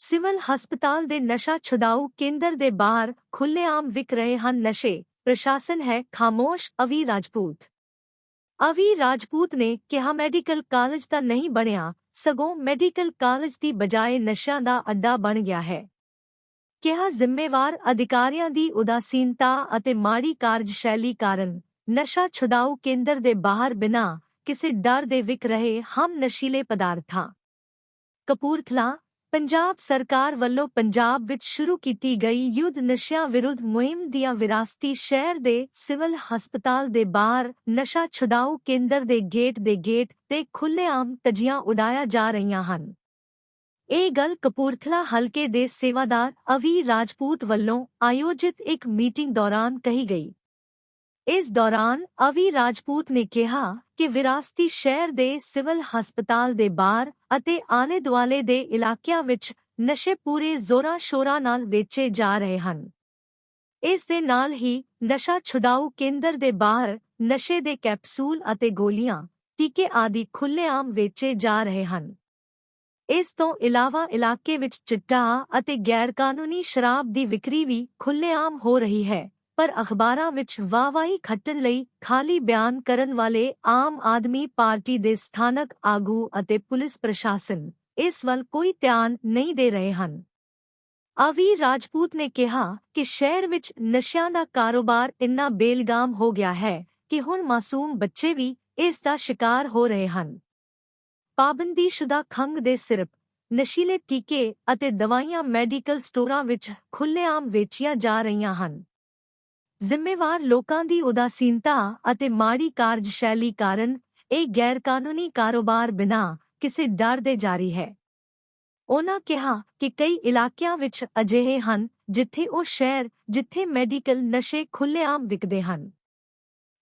Civil ਹਸਪਤਾਲ ਦੇ ਨਸ਼ਾ ਛੁਡਾਊ ਕੇਂਦਰ ਦੇ ਬਾਹਰ ਖੁੱਲ੍ਹੇਆਮ ਵਿਕ ਰਹੇ ਹਨ ਨਸ਼ੇ, ਪ੍ਰਸ਼ਾਸਨ ਹੈ ਖਾਮੋਸ਼, ਅਵੀ ਰਾਜਪੂਤ। ਅਵੀ ਰਾਜਪੂਤ ਨੇ ਕਿਹਾ, ਮੈਡੀਕਲ ਕਾਲਜ ਤਾਂ ਨਹੀਂ ਬਣਿਆ, ਸਗੋਂ ਮੈਡੀਕਲ ਕਾਲਜ ਦੀ ਬਜਾਏ ਨਸ਼ਿਆਂ ਦਾ ਅੱਡਾ ਬਣ ਗਿਆ ਹੈ। ਕਿਹਾ, ਜ਼ਿੰਮੇਵਾਰ ਅਧਿਕਾਰੀਆਂ ਦੀ ਉਦਾਸੀਨਤਾ ਅਤੇ ਮਾੜੀ ਕਾਰਜਸ਼ੈਲੀ ਕਾਰਨ ਨਸ਼ਾ ਛੁਡਾਊ ਕੇਂਦਰ ਦੇ ਬਾਹਰ ਬਿਨਾਂ ਕਿਸੇ ਡਰ ਦੇ ਵਿਕ ਰਹੇ ਹਮ ਨਸ਼ੀਲੇ ਪਦਾਰਥਾਂ। ਕਪੂਰਥਲਾ ਪੰਜਾਬ ਸਰਕਾਰ ਵੱਲੋਂ ਪੰਜਾਬ ਵਿੱਚ ਸ਼ੁਰੂ ਕੀਤੀ ਗਈ ਯੁੱਧ ਨਸ਼ਿਆਂ ਵਿਰੁੱਧ ਮੁਹਿੰਮ ਦੀਆਂ ਵਿਰਾਸਤੀ ਸ਼ਹਿਰ ਦੇ ਸਿਵਲ ਹਸਪਤਾਲ ਦੇ ਬਾਹਰ ਨਸ਼ਾ ਛੁਡਾਊ ਕੇਂਦਰ ਦੇ ਗੇਟ ਦੇ ਗੇਟ ਤੇ ਖੁੱਲ੍ਹੇਆਮ ਤਜੀਆਂ ਉਡਾਇਆ ਜਾ ਰਹੀਆਂ ਹਨ। ਇਹ ਗੱਲ ਕਪੂਰਥਲਾ ਹਲਕੇ ਦੇ ਸੇਵਾਦਾਰ ਅਵੀ ਰਾਜਪੂਤ ਵੱਲੋਂ ਆਯੋਜਿਤ ਇੱਕ ਮੀਟਿੰਗ ਦੌਰਾਨ ਕਹੀ ਗਈ। ਇਸ ਦੌਰਾਨ ਅਵੀ ਰਾਜਪੂਤ ਨੇ ਕਿਹਾ ਕਿ ਵਿਰਾਸਤੀ ਸ਼ਹਿਰ ਦੇ ਸਿਵਲ ਹਸਪਤਾਲ ਦੇ ਬਾਹਰ ਅਤੇ ਆਲੇ-ਦੁਆਲੇ ਦੇ ਇਲਾਕਿਆਂ ਵਿੱਚ ਨਸ਼ੇ ਪੂਰੇ ਜ਼ੋਰਾਂ-ਸ਼ੋਰਾਂ ਨਾਲ ਵੇਚੇ ਜਾ ਰਹੇ ਹਨ। ਇਸ ਦੇ ਨਾਲ ਹੀ ਨਸ਼ਾ ਛੁਡਾਊ ਕੇਂਦਰ ਦੇ ਬਾਹਰ ਨਸ਼ੇ ਦੇ ਕੈਪਸੂਲ ਅਤੇ ਗੋਲੀਆਂ, ਟੀਕੇ ਆਦਿ ਖੁੱਲ੍ਹੇਆਮ ਵੇਚੇ ਜਾ ਰਹੇ ਹਨ। ਇਸ ਤੋਂ ਇਲਾਵਾ ਇਲਾਕੇ ਵਿੱਚ ਚਿੱਟਾ ਅਤੇ ਗੈਰਕਾਨੂੰਨੀ ਸ਼ਰਾਬ ਦੀ ਵਿਕਰੀ ਵੀ ਖੁੱਲ੍ਹੇਆਮ ਹੋ ਰਹੀ ਹੈ। ਪਰ ਅਖਬਾਰਾਂ ਵਿੱਚ ਵਾਹਵਾਈ ਖੱਟਣ ਲਈ ਖਾਲੀ ਬਿਆਨ ਕਰਨ ਵਾਲੇ ਆਮ ਆਦਮੀ ਪਾਰਟੀ ਦੇ ਸਥਾਨਕ ਆਗੂ ਅਤੇ ਪੁਲਿਸ ਪ੍ਰਸ਼ਾਸਨ ਇਸ ਵੱਲ ਕੋਈ ਧਿਆਨ ਨਹੀਂ ਦੇ ਰਹੇ ਹਨ। ਅਵੀ ਰਾਜਪੂਤ ਨੇ ਕਿਹਾ ਕਿ ਸ਼ਹਿਰ ਵਿੱਚ ਨਸ਼ਿਆਂ ਦਾ ਕਾਰੋਬਾਰ ਇੰਨਾ ਬੇਲਗਾਮ ਹੋ ਗਿਆ ਹੈ ਕਿ ਹੁਣ ਮਾਸੂਮ ਬੱਚੇ ਵੀ ਇਸ ਦਾ ਸ਼ਿਕਾਰ ਹੋ ਰਹੇ ਹਨ। ਪਾਬੰਦੀਸ਼ੁਦਾ ਖੰਗ ਦੇ ਸਿਰਪ, ਨਸ਼ੀਲੇ ਟੀਕੇ ਅਤੇ ਦਵਾਈਆਂ ਮੈਡੀਕਲ ਸਟੋਰਾਂ ਵਿੱਚ ਖੁੱਲ੍ਹੇਆਮ ਵੇਚੀਆਂ ਜਾ ਰਹੀਆਂ ਹਨ। ਜ਼ਿੰਮੇਵਾਰ ਲੋਕਾਂ ਦੀ ਉਦਾਸੀਨਤਾ ਅਤੇ ਮਾੜੀ ਕਾਰਜਸ਼ੈਲੀ ਕਾਰਨ ਇਹ ਗੈਰਕਾਨੂੰਨੀ ਕਾਰੋਬਾਰ ਬਿਨਾਂ ਕਿਸੇ ਡਰ ਦੇ ਜਾਰੀ ਹੈ। ਉਹਨਾਂ ਕਿਹਾ ਕਿ ਕਈ ਇਲਾਕਿਆਂ ਵਿੱਚ ਅਜਿਹੇ ਹਨ ਜਿੱਥੇ ਉਹ ਸ਼ਹਿਰ, ਜਿੱਥੇ ਮੈਡੀਕਲ ਨਸ਼ੇ ਖੁੱਲ੍ਹੇਆਮ ਵਿਕਦੇ ਹਨ।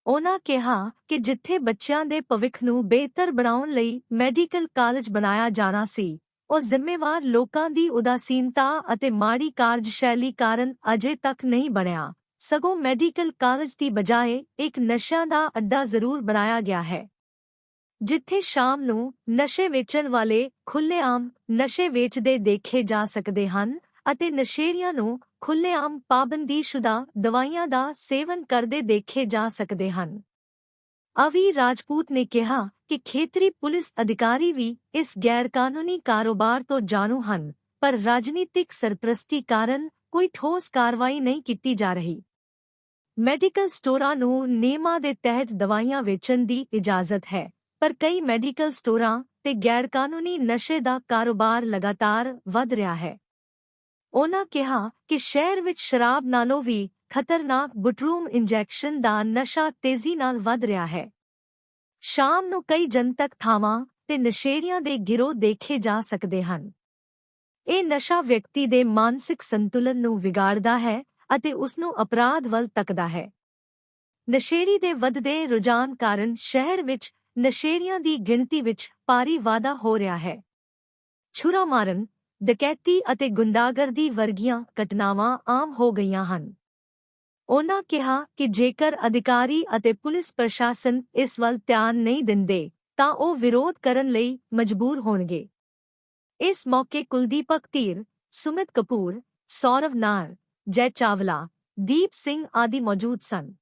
ਉਹਨਾਂ ਕਿਹਾ ਕਿ ਜਿੱਥੇ ਬੱਚਿਆਂ ਦੇ ਭਵਿੱਖ ਨੂੰ ਬਿਹਤਰ ਬਣਾਉਣ ਲਈ ਮੈਡੀਕਲ ਕਾਲਜ ਬਣਾਇਆ ਜਾਣਾ ਸੀ, ਉਹ ਜ਼ਿੰਮੇਵਾਰ ਲੋਕਾਂ ਦੀ ਉਦਾਸੀਨਤਾ ਅਤੇ ਮਾੜੀ ਕਾਰਜਸ਼ੈਲੀ ਕਾਰਨ ਅਜੇ ਤੱਕ ਨਹੀਂ ਬਣਿਆ। ਸਗੋਂ ਮੈਡੀਕਲ ਕਾਲਜ ਦੀ ਬਜਾਏ ਇੱਕ ਨਸ਼ਿਆਂ ਦਾ ਅੱਡਾ ਜ਼ਰੂਰ ਬਣਾਇਆ ਗਿਆ ਹੈ। ਜਿੱਥੇ ਸ਼ਾਮ ਨੂੰ ਨਸ਼ੇ ਵੇਚਣ ਵਾਲੇ ਖੁੱਲ੍ਹੇਆਮ ਨਸ਼ੇ ਵੇਚਦੇ ਦੇਖੇ ਜਾ ਸਕਦੇ ਹਨ ਅਤੇ ਨਸ਼ੇੜੀਆਂ ਨੂੰ ਖੁੱਲ੍ਹੇਆਮ ਪਾਬੰਦੀਸ਼ੁਦਾ ਦਵਾਈਆਂ ਦਾ ਸੇਵਨ ਕਰਦੇ ਦੇਖੇ ਜਾ ਸਕਦੇ ਹਨ। ਅਵੀ ਰਾਜਪੂਤ ਨੇ ਕਿਹਾ ਕਿ ਖੇਤਰੀ ਪੁਲਿਸ ਅਧਿਕਾਰੀ ਵੀ ਇਸ ਗੈਰਕਾਨੂੰਨੀ ਕਾਰੋਬਾਰ ਤੋਂ ਜਾਣੂ ਹਨ, ਪਰ ਰਾਜਨੀਤਿਕ ਸਰਪ੍ਰਸਤੀ ਕਾਰਨ ਕੋਈ ਠੋਸ ਕਾਰਵਾਈ ਨਹੀਂ ਕੀਤੀ ਜਾ ਰਹੀ। ਮੈਡੀਕਲ ਸਟੋਰਾਂ ਨੂੰ ਨਿਯਮਾਂ ਦੇ ਤਹਿਤ ਦਵਾਈਆਂ ਵੇਚਣ ਦੀ ਇਜਾਜ਼ਤ ਹੈ, ਪਰ ਕਈ ਮੈਡੀਕਲ ਸਟੋਰਾਂ ਤੇ ਗੈਰਕਾਨੂੰਨੀ ਨਸ਼ੇ ਦਾ ਕਾਰੋਬਾਰ ਲਗਾਤਾਰ ਵਧ ਰਿਹਾ ਹੈ। ਉਹਨਾਂ ਕਿਹਾ ਕਿ ਸ਼ਹਿਰ ਵਿੱਚ ਸ਼ਰਾਬ ਨਾਲੋਂ ਵੀ ਖਤਰਨਾਕ ਬਟਰੂਮ ਇੰਜੈਕਸ਼ਨ ਦਾ ਨਸ਼ਾ ਤੇਜ਼ੀ ਨਾਲ ਵਧ ਰਿਹਾ ਹੈ। ਸ਼ਾਮ ਨੂੰ ਕਈ ਜਨਤਕ ਥਾਵਾਂ ਤੇ ਨਸ਼ੇੜੀਆਂ ਦੇ ਗਿਰੋਹ ਦੇਖੇ ਜਾ ਸਕਦੇ ਹਨ। ਇਹ ਨਸ਼ਾ ਵਿਅਕਤੀ ਦੇ ਮਾਨਸਿਕ ਸੰਤੁਲਨ ਨੂੰ ਵਿਗਾੜਦਾ ਹੈ ਅਤੇ ਉਸ ਨੂੰ ਅਪਰਾਧ ਵੱਲ ਤੱਕਦਾ ਹੈ। ਨਸ਼ੇੜੀ ਦੇ ਵੱਧਦੇ ਰੁਝਾਨ ਕਾਰਨ ਸ਼ਹਿਰ ਵਿੱਚ ਨਸ਼ੇੜੀਆਂ ਦੀ ਗਿਣਤੀ ਵਿੱਚ ਭਾਰੀ ਵਾਧਾ ਹੋ ਰਿਹਾ ਹੈ। ਛੁਰਾ ਮਾਰਨ, ਡਕੈਤੀ ਅਤੇ ਗੁੰਡਾਗਰਦੀ ਵਰਗੀਆਂ ਘਟਨਾਵਾਂ ਆਮ ਹੋ ਗਈਆਂ ਹਨ। ਉਹਨਾਂ ਕਿਹਾ ਕਿ ਜੇਕਰ ਅਧਿਕਾਰੀ ਅਤੇ ਪੁਲਿਸ ਪ੍ਰਸ਼ਾਸਨ ਇਸ ਵੱਲ ਧਿਆਨ ਨਹੀਂ ਦਿੰਦੇ, ਤਾਂ ਉਹ ਵਿਰੋਧ ਕਰਨ ਲਈ ਮਜਬੂਰ ਹੋਣਗੇ। ਇਸ ਮੌਕੇ ਕੁਲਦੀਪਕ ਧੀਰ, ਸੁਮਿਤ ਕਪੂਰ, ਸੌਰਵ ਨਾਰ ਜੈ ਚਾਵਲਾ ਦੀਪ ਸਿੰਘ ਆਦਿ ਮੌਜੂਦ ਸਨ।